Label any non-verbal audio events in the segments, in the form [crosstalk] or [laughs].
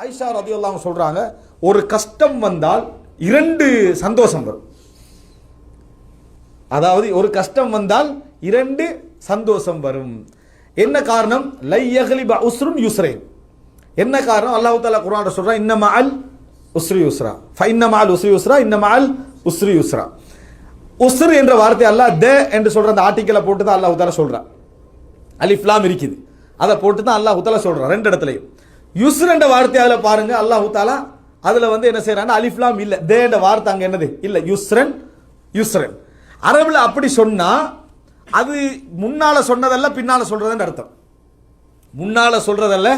ஆயிஷா ரதியுல்லாஹு சொல்றாங்க ஒரு கஷ்டம் வந்தால் இரண்டு சந்தோஷம் வரும். அதாவது ஒரு கஷ்டம் வந்தால் இரண்டு சந்தோஷம் வரும். என்ன காரணம்? லை எகலி ப உஸ்ரும் யுஸ்ரேன். என்ன காரணம்? அல்லாஹு தாலா குரான் சொல்றான் இன்ன அல் உஸ்ரி யுஸ்ரா. ஃபை இன்ன அல் உஸ்ரி யுஸ்ரா இன்ன அல் உஸ்ரி யுஸ்ரா. உஸ்ரு என்ற வார்த்தை அல்லாஹ் த என்று சொல்ற அந்த ஆர்டிக்கலை போட்டு தான் அல்லாஹு தாலா சொல்றான் அலிஃப்லாம் இருக்குது. அதை போட்டு தான் அல்லாஹு தாலா சொல்றான் ரெண்டு இடத்துலையும். யுஸ்ர் என்ற வார்த்தை அதில் பாருங்க அல்லாஹு தாலா அதில் வந்து என்ன செய்யறாங்க அலிஃப்லாம் இல்லை. தே என்ற வார்த்தை அங்கே என்னது? இல்லை யுஸ்ரன் யுஸ்ரன். அரபில் அப்படி சொன்னால் அது முன்னால் சொன்னதல்ல பின்னால் சொல்கிறதுன்னு அர்த்தம். முன்னால் சொல்கிறதல்ல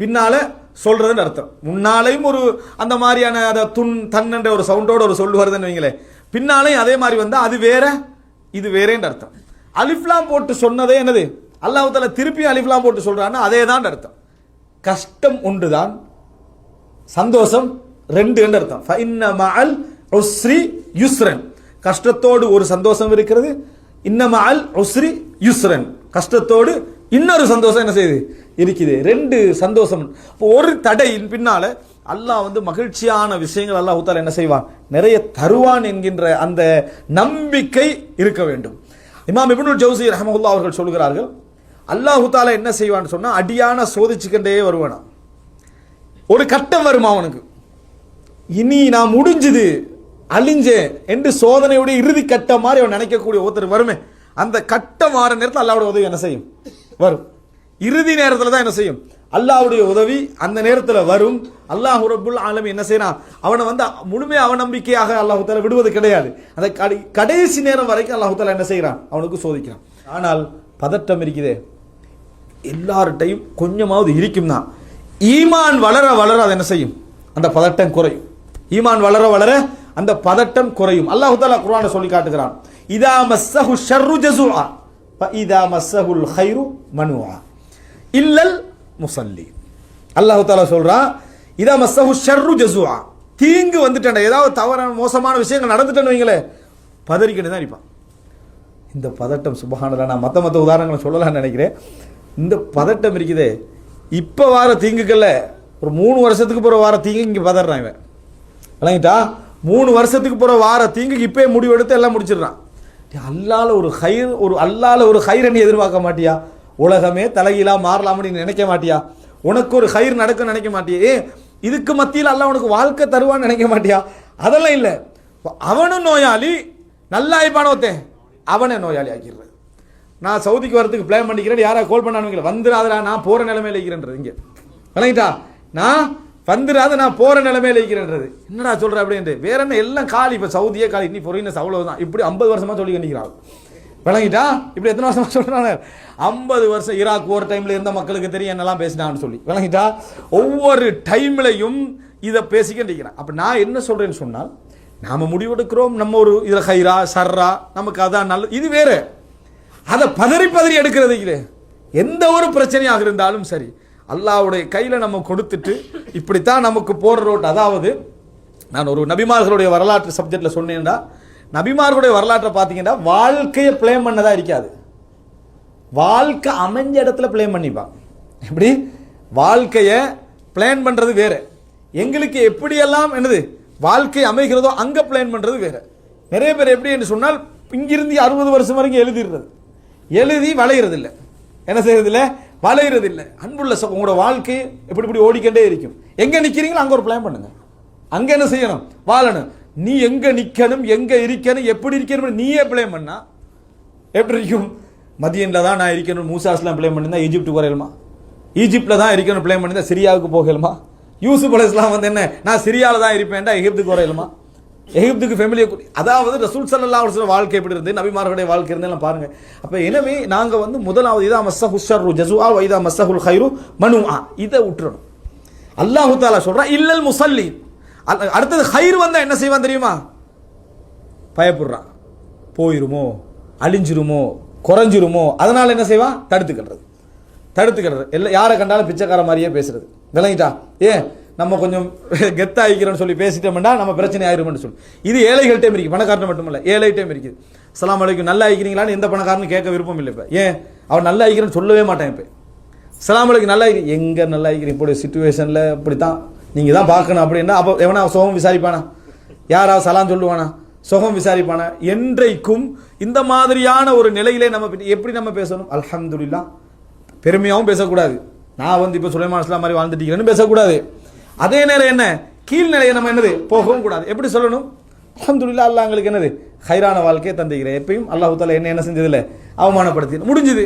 பின்னால் சொல்கிறதுன்னு அர்த்தம். முன்னாலையும் ஒரு அந்த மாதிரியான அதை துன் தன் ஒரு சவுண்டோட ஒரு சொல் வருதுன்னு வைங்களேன் பின்னாலையும் அதே மாதிரி வந்தால் அது வேற இது வேறேன்னு அர்த்தம். அலிஃப்லாம் போட்டு சொன்னதே என்னது? அல்லாஹ் திருப்பியும் திருப்பி அலிஃப்லாம் போட்டு சொல்றான்னா அதே தான் அர்த்தம். கஷ்டம் ஒன்றுதான் சந்தோஷம் ரெண்டு என்று அர்த்தம். இன்னமால் மஅல் உஸ்ரி யுஸ்ரன். கஷ்டத்தோடு ஒரு சந்தோஷம் இருக்கிறது இன்னமால் உஸ்ரி யுஸ்ரன். கஷ்டத்தோடு இன்னொரு சந்தோஷம் என்ன செய்யுது? இருக்குது. ரெண்டு சந்தோஷம். ஒரு தடையின் பின்னால அல்லாஹ் வந்து மகிழ்ச்சியான விஷயங்கள் அல்லாஹ் ஊத்தால என்ன செய்வான்? நிறைய தருவான் என்கின்ற அந்த நம்பிக்கை இருக்க வேண்டும். இமாம் இப்னுல் ஜவுசி ரஹமகுல்லா அவர்கள் சொல்கிறார்கள் அல்லாஹு தாலா என்ன செய்வான்னு சொன்னால் அடியான சோதிச்சுக்கிட்டே வருவானாம் ஒரு கட்டம் வருமா அவனுக்கு? இனி நான் முடிஞ்சுது அழிஞ்சேன் என்று சோதனையுடைய இறுதி கட்டம் மாதிரி அவன் நினைக்கக்கூடிய ஒருத்தர் வருமே அந்த கட்டம் மாற நேரத்தில் அல்லாவுடைய உதவி என்ன செய்யும்? வரும். இறுதி நேரத்தில் தான் என்ன செய்யும்? அல்லாவுடைய உதவி அந்த நேரத்தில் வரும். அல்லாஹ் ரபுல் ஆலமி என்ன செய்யறான் அவனை வந்து முழுமையாக அவநம்பிக்கையாக அல்லாஹு தாலா விடுவது கிடையாது. அந்த கடை கடைசி நேரம் வரைக்கும் அல்லாஹு தாலா என்ன செய்யறான்? அவனுக்கு சோதிக்கிறான். ஆனால் பதட்டம் இருக்குதே எல்லார்ட்டையும் கொஞ்சமாவது இருக்கும் தான் ஈமான் வளர வளர அது என்ன செய்யும்? அந்த பதட்டம் குறையும். ஈமான் வளர வளர அந்த பதட்டம் குறையும். அல்லாஹு தாலா குரான சொல்லி காட்டுகிறான் இதா மஸ்ஸஹு ஷர்ரு ஜஸுஆ ஃப இதா மஸ்ஸஹுல் கைரு மனுஆ இல்லல் முசல்லி அல்லாஹு தாலா சொல்றான் இதா மஸ்ஸஹு ஷர்ரு ஜஸுஆ தீங்கு வந்துட்டேன் ஏதாவது தவறான மோசமான விஷயங்கள் நடந்துட்டேன்னு வைங்களே பதறிக்கிட்டு தான் இருப்பான். இந்த பதட்டம் சுபஹானல்லா நான் மற்ற மற்ற உதாரணங்களை சொல்லலாம்னு நினைக்கிறேன். இந்த பதட்டம் இருக்குதே. இப்போ வார தீங்குக்கல்ல ஒரு மூணு வருஷத்துக்கு போகிற வார தீங்கு இங்கே பதறான் இவன். விளங்கிட்டா? மூணு வருஷத்துக்கு போகிற வார தீங்குக்கு இப்போயே முடிவு எடுத்து எல்லாம் முடிச்சிடுறான். அல்லால ஒரு ஹைர் ஒரு அல்லால ஒரு ஹைரை நீ எதிர்பார்க்க மாட்டியா? உலகமே தலைகீழா மாறலாம்னு நீ நினைக்க மாட்டியா? உனக்கு ஒரு ஹைர் நடக்கும் நினைக்க மாட்டியா? ஏ இதுக்கு மத்தியில் அல்ல உனக்கு வாழ்க்கை தருவான்னு நினைக்க மாட்டியா? அதெல்லாம் இல்லை. அவனும் நோயாளி நல்லா ஆயிப்பான அவனை நோயாளி ஆக்கிடுறது நான் சவுதிக்கு வரதுக்கு பிளான் பண்ணிக்கிறேன் யாரா கால் பண்ணானுங்களே வந்துடாதடா நான் போகிற நிலமையில இருக்கிறேன்றது இங்கே. விளங்கிட்டா? நான் வந்துடாத நான் போகிற நிலைமையில இருக்கிறேன்றது. என்னடா சொல்கிற அப்படின்ட்டு. வேற என்ன எல்லாம் காலி. இப்போ சவுதியே காலி. இன்னி பொறியினஸ் அவ்வளவுதான். இப்படி ஐம்பது வருஷமாக சொல்லி கண்டிக்கிறாள். விளங்கிட்டா? இப்படி எத்தனை வருஷமா சொல்கிறாங்க ஐம்பது வருஷம் ஈராக் ஒரு டைமில் இருந்த மக்களுக்கு தெரியும் என்னெல்லாம் பேசினான்னு சொல்லி. விளங்கிட்டா? ஒவ்வொரு டைம்லையும் இதை பேசிக்கிட்டிருக்கிறேன் அப்போ நான் என்ன சொல்கிறேன்னு சொன்னால் நாம் முடிவெடுக்கிறோம். நம்ம ஒரு இதில் ஹைரா சர்ரா நமக்கு அதான் நல்ல இது வேறு. அதை பதறி பதறி எடுக்கிறதுக்கு எந்த ஒரு பிரச்சனையாக இருந்தாலும் சரி அல்லாவுடைய கையில் நம்ம கொடுத்துட்டு இப்படித்தான் நமக்கு போடுற ரோட் அதாவது நான் ஒரு நபிமார்களுடைய வரலாற்று சப்ஜெக்டில் சொன்னேன்டா. நபிமார்களுடைய வரலாற்றை பார்த்தீங்கன்னா வாழ்க்கையை பிளேம் பண்ணதாக இருக்காது. வாழ்க்கை அமைஞ்ச இடத்துல பிளேன் பண்ணிப்பான். எப்படி? வாழ்க்கையை பிளான் பண்ணுறது வேறு. எங்களுக்கு எப்படியெல்லாம் என்னது வாழ்க்கை அமைகிறதோ அங்கே பிளான் பண்ணுறது வேறு. நிறைய பேர் எப்படி என்று சொன்னால் இங்கிருந்து அறுபது வருஷம் வரைக்கும் எழுதிடுறது. எழுதி வளையிறது இல்லை என்ன செய்யறது இல்லை வளையிறது இல்லை அன்புள்ள சகோ- உங்களோட வாழ்க்கை எப்படி இப்படி ஓடிக்கொண்டே இருக்கும். எங்கே நிற்கிறீங்களோ அங்கே ஒரு பிளான் பண்ணுங்க. அங்கே என்ன செய்யணும்? வாழணும். நீ எங்கே நிற்கணும் எங்கே இருக்கணும் எப்படி இருக்கணும் நீயே பிளேம் பண்ணா? எப்படி இருக்கும்? மதியனில் தான் நான் இருக்கணும் மூசாஸ்லாம் பிளேம் பண்ணியிருந்தா ஈஜிப்ட் குறையலுமா ஈஜிப்டில் தான் இருக்கணும் பிளேம் பண்ணியிருந்தா சிரியாவுக்கு போகலுமா. யூசுப் அலைஸ்லாம் வந்து என்ன? நான் சிரியாவில் தான் இருப்பேன்டா எகிப்துக்கு குறையலுமா எகிப்துக்கு ஃபேமிலியை அதாவது ரசூல் சல்லா அலுவலம் வாழ்க்கை எப்படி இருந்து நபிமார்களுடைய வாழ்க்கை இருந்தெல்லாம் பாருங்க. அப்போ எனவே நாங்கள் வந்து முதலாவது இதா மஸ்ஸஹு ஷர்ரு ஜஸுஆ வைதா இதா மஸ்ஸஹுல் ஹைரு ஆ இதை விட்டுறணும் அல்லாஹு தாலா சொல்கிறான் இல்லல் முசல்லி அடுத்தது ஹைர் வந்தால் என்ன செய்வான் தெரியுமா? பயப்படுறான் போயிருமோ? அழிஞ்சிருமோ? குறைஞ்சிருமோ? அதனால் என்ன செய்வான் தடுத்துக்கிறது. தடுத்துக்கிறது. எல்லாம் யாரை கண்டாலும் பிச்சைக்கார மாதிரியே பேசுறது. விளங்கிட்டா? ஏன்? நம்ம கொஞ்சம் [laughs] கெத்தாயிக்கிறோம்னு சொல்லி பேசிட்டோம்னா நம்ம பிரச்சனை ஆயிரும்னு சொல்லி. இது ஏழைகள்கிட்டையும் இருக்குது பணக்காரன் மட்டுமல்ல ஏழைகிட்டையும் இருக்குது சலாம் அலைக்கும் நல்லா ஆகிக்கிறீங்களான்னு எந்த பணக்காரனு கேட்க விருப்பம் இல்லை இப்போ. ஏன்? அவன் நல்லா ஆகிக்கிறேன்னு சொல்லவே மாட்டேன் இப்போ. சலாம் அலைக்கும் நல்லா எங்கே நல்லா ஆகிக்கிறீங்க இப்போ சுச்சுவேஷனில் இப்படி தான் நீங்கள் தான் பார்க்கணும் அப்படின்னா அப்போ எவனா சுகம் விசாரிப்பானா? யாராவது சலாம் சொல்லுவானா? சுகம் விசாரிப்பானா? என்றைக்கும் இந்த மாதிரியான ஒரு நிலையிலே நம்ம எப்படி நம்ம பேசணும்? அலமதுல்லா பெருமையாகவும் பேசக்கூடாது. நான் வந்து இப்போ சுலைமான் இஸ்லாம் மாதிரி வாழ்ந்துட்டீங்கன்னு பேசக்கூடாது. அதே நேரம் என்ன? கீழ்நிலையை நம்ம என்னது? போகவும் கூடாது. எப்படி சொல்லணும்? அஹமதுல்லா அல்லாஹ் எங்களுக்கு என்னது? ஹைரான வாழ்க்கையை தந்துக்கிறேன் எப்பயும் அல்லாஹு தாலா என்ன என்ன செஞ்சதில்லை? அவமானப்படுத்தி முடிஞ்சுது.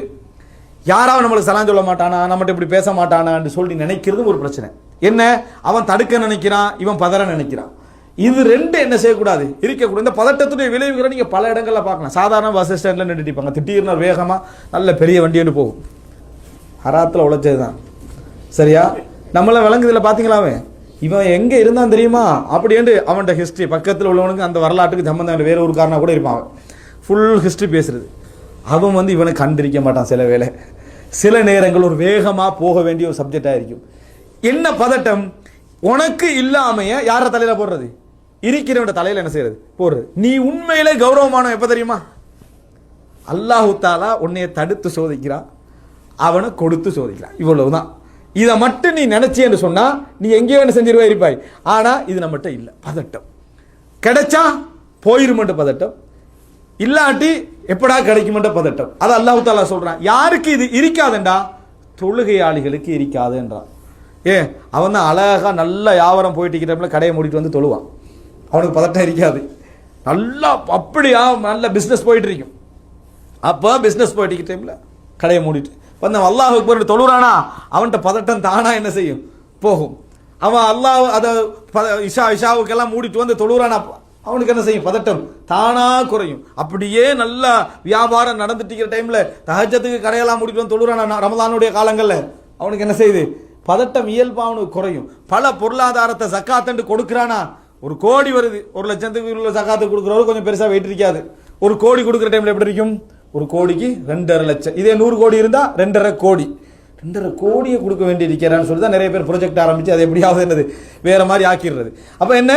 யாராவது நம்மளுக்கு சலாம் சொல்ல மாட்டானா? நம்மகிட்ட இப்படி பேச மாட்டானான்னு சொல்லி நினைக்கிறதும் ஒரு பிரச்சனை. என்ன? அவன் தடுக்க நினைக்கிறான் இவன் பதற நினைக்கிறான். இது ரெண்டு என்ன செய்யக்கூடாது? இருக்கக்கூடாது. இந்த பதட்டத்துடைய விளைவுகளை நீங்கள் பல இடங்களில் பார்க்கலாம். சாதாரண பஸ் ஸ்டாண்டில் நின்றுட்டிப்பாங்க திடீர்னு வேகமாக நல்ல பெரிய வண்டி ஒன்று போகும். ஹராத்தில் உழைச்சது தான் சரியா? நம்மளை விளங்குதில்ல பார்த்தீங்களாவே இவன் எங்கே இருந்தான் தெரியுமா? அப்படின்ட்டு அவன்கிட்ட ஹிஸ்ட்ரி பக்கத்தில் உள்ளவனுக்கு அந்த வரலாற்றுக்கு சம்பந்தம் வேற ஒரு காரணம் கூட இருப்பான் ஃபுல் ஹிஸ்ட்ரி பேசுறது. அவன் வந்து இவனை கண்டிருக்க மாட்டான் சில வேளை. சில நேரங்கள் ஒரு வேகமாக போக வேண்டிய ஒரு சப்ஜெக்டாக இருக்கும். என்ன பதட்டம்? உனக்கு இல்லாமைய யார தலையில் போடுறது? இருக்கிறவன் தலையில் என்ன செய்யறது? போடுறது. நீ உண்மையிலே கௌரவமானவன் எப்போ தெரியுமா? அல்லாஹு தாலா உன்னைய தடுத்து சோதிக்கிறான். அவனை கொடுத்து சோதிக்கிறான். இவ்வளவுதான். இதை மட்டும் நீ நினைச்சேன்னு சொன்னால் நீ எங்கேயோ என்ன செஞ்சிருவா இருப்பாய் ஆனால் இது நம்மகிட்ட இல்லை. பதட்டம். கிடைச்சா போயிருமன்ற பதட்டம். இல்லாட்டி எப்படா கிடைக்குமன்ற பதட்டம். அது அல்லாஹு தாலா சொல்கிறான் யாருக்கு இது இருக்காதுண்டா? தொழுகையாளிகளுக்கு இருக்காதுன்றான். ஏ அவன் தான் அழகாக நல்ல வியாபாரம் போயிட்டு கடையை மூடிட்டு வந்து தொழுவான். அவனுக்கு பதட்டம் இருக்காது. நல்லா அப்படியா நல்ல பிஸ்னஸ் போயிட்டு இருக்கும். அப்போ பிஸ்னஸ் போயிட்டு இருக்க கடையை மூடிட்டு வந்து அவன் அல்லாஹ் அக்பர் தொழுறானா? அவன்கிட்ட பதட்டம் தானா? என்ன செய்யும்? போகும். அவன் அல்லாஹ் அதை ப- இஷா இஷாவுக்கெல்லாம் மூடிட்டு வந்து தொழுறானா? அவனுக்கு என்ன செய்யும்? பதட்டம் தானா குறையும். அப்படியே நல்லா வியாபாரம் நடந்துட்டு இருக்கிற டைம்ல தஹஜத்துக்கு கடையெல்லாம் மூடிட்டு வந்து தொழுறானா? ரமதானுடைய காலங்களில். அவனுக்கு என்ன செய்யுது? பதட்டம் இயல்பா அவனுக்கு குறையும். பல பொருளாதாரத்தை சக்காத்தண்டு கொடுக்குறானா? ஒரு கோடி வருது. ஒரு லட்சத்துக்கு உள்ள சக்காத்து கொடுக்குறவரு கொஞ்சம் பெருசாக வெயிட் இருக்காது. ஒரு கோடி கொடுக்குற டைம்ல எப்படி இருக்கும்? ஒரு கோடிக்கு ரெண்டரை லட்சம். இதே நூறு கோடி இருந்தால் ரெண்டரை கோடி. ரெண்டரை கோடியை கொடுக்க வேண்டி இருக்கிறான்னு சொல்லி தான் நிறைய பேர் ப்ரொஜெக்ட் ஆரம்பித்து அது எப்படியாவது என்னது வேறு மாதிரி ஆக்கிடுறது. அப்போ என்ன?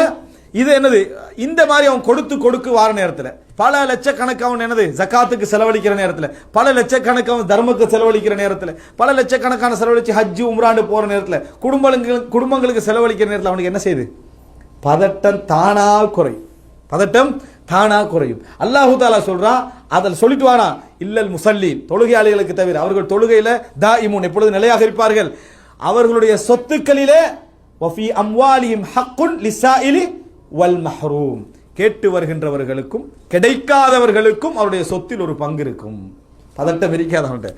இது என்னது? இந்த மாதிரி அவன் கொடுத்து கொடுக்கு வார நேரத்தில். பல லட்சக்கணக்கு அவன் என்னது? ஜக்காத்துக்கு செலவழிக்கிற நேரத்தில். பல லட்சக்கணக்கு அவன் தர்மக்கு செலவழிக்கிற நேரத்தில். பல லட்சக்கணக்கான செலவழித்து ஹஜ்ஜு உம்ராண்டு போகிற நேரத்தில். குடும்பங்களுக்கு குடும்பங்களுக்கு செலவழிக்கிற நேரத்தில் அவனுக்கு என்ன செய்யுது பதட்டம் தானாக குறையும். பதட்டம் தானாக குறையும். அல்லாஹு தாலா சொல்கிறான் அதில் சொல்லிட்டு வானா இல்லல் முசல்லீன். தொழுகையாளிகளுக்கு தவிர அவர்கள் தொழுகையில் தா இமுன் எப்பொழுது நிலையாக இருப்பார்கள்? அவர்களுடைய சொத்துக்களிலே வஃபி அம்வாலியும் ஹக்குன் லிசாயிலி வல் மஹ்ரூம். கேட்டு வருகின்றவர்களுக்கும் கிடைக்காதவர்களுக்கும் அவருடைய சொத்தில் ஒரு பங்கு இருக்கும். பதட்டம் இருக்காது அவன்கிட்ட.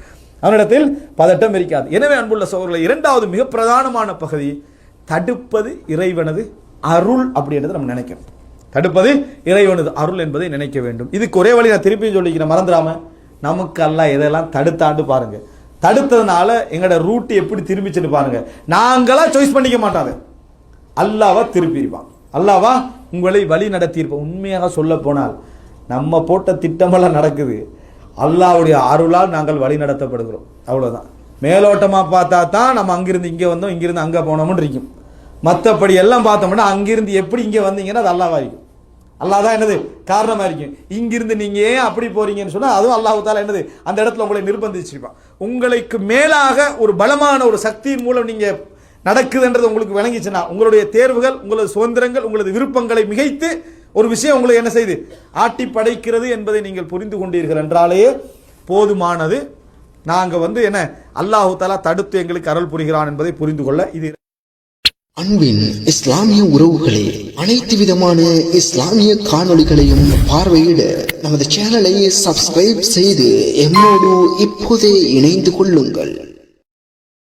அவனிடத்தில் பதட்டம் இருக்காது எனவே அன்புள்ள சோழர்களை இரண்டாவது மிக பிரதானமான பகுதி தடுப்பது இறைவனது அருள் அப்படின்றத நம்ம நினைக்கணும். தடுப்பது இறைவனது அருள் என்பதை நினைக்க வேண்டும். இதுக்கு ஒரே வழி நான் திருப்பியும் சொல்லிக்கிறேன் மறந்துடாம. நமக்கு அல்லாஹ் இதெல்லாம் தடுத்தாண்டு பாருங்க. தடுத்ததுனால எங்களோட ரூட் எப்படி திரும்பிச்சுன்னு பாருங்க. நாங்களா சாய்ஸ் பண்ணிக்க மாட்டாங்க அல்லாவா திருப்பியிருப்பான். அல்லாவா உங்களை வழி நடத்தியிருப்பான். உண்மையாக சொல்ல போனால் நம்ம போட்ட திட்டமெல்லாம் நடக்குது. அல்லாவுடைய அருளால் நாங்கள் வழி நடத்தப்படுகிறோம். அவ்வளோதான் மேலோட்டமாக பார்த்தா தான் நம்ம அங்கிருந்து இங்கே வந்தோம் இங்கிருந்து அங்கே போனோம்னு இருக்கும். மற்றபடி எல்லாம் பார்த்தோம்னா அங்கிருந்து எப்படி இங்கே வந்தீங்கன்னா அது அல்லாவாக இருக்கும். அல்லாஹ் தான் என்னது? காரணமாக இருக்கும் இங்கிருந்து நீங்கள் ஏன் அப்படி போறீங்கன்னு சொன்னால் அதுவும் அல்லாஹ் தாலா என்னது? அந்த இடத்துல உங்களை நிர்பந்திச்சிருப்பான். உங்களுக்கு மேலாக ஒரு பலமான ஒரு சக்தியின் மூலம் நீங்கள் நடக்குதுன்றது உங்களுக்கு விளங்கிச்சுன்னா உங்களுடைய தேர்வுகள் உங்களது சுதந்திரங்கள் உங்களது விருப்பங்களை மிகைத்து ஒரு விஷயம் உங்களை என்ன செய்து? ஆட்டி படைக்கிறது என்பதை நீங்கள் புரிந்து கொண்டீர்கள் என்றாலே போதுமானது. நாங்கள் வந்து என்ன? அல்லாஹு தாலா தடுத்து எங்களுக்கு அருள் புரிகிறான் என்பதை புரிந்து கொள்ள இது அன்பின் இஸ்லாமிய உறவுகளே அனைத்து விதமான இஸ்லாமிய காணொளிகளையும் பார்வையிட நமது சேனலை சப்ஸ்கிரைப் செய்து எம்மோடு இப்போதே இணைந்து கொள்ளுங்கள்.